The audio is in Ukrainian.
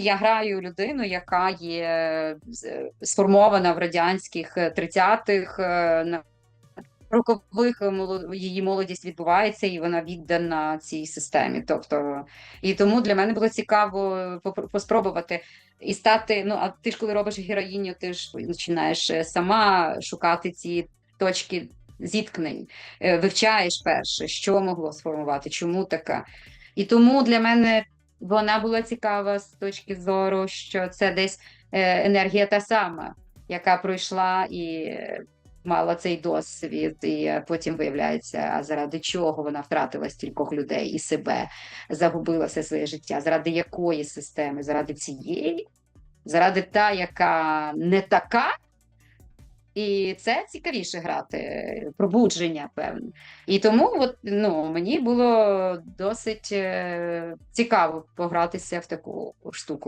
я граю людину, яка є сформована в радянських е, 30-х, е, рокових е, її молодість відбувається, і вона віддана цій системі. Тобто, і тому для мене було цікаво поспробувати і стати. Ну, а ти ж коли робиш героїню, ти ж починаєш е, сама шукати ці точки зіткнень, е, вивчаєш перше, що могло сформувати, чому така. І тому для мене вона була цікава з точки зору, що це десь е, енергія та сама, яка пройшла і мала цей досвід, і потім виявляється, а заради чого вона втратила стількох людей і себе, загубила все своє життя, заради якої системи, заради цієї, заради та, яка не така. І це цікавіше грати, пробудження, певне. І тому от, ну, мені було досить е, цікаво погратися в таку штуку.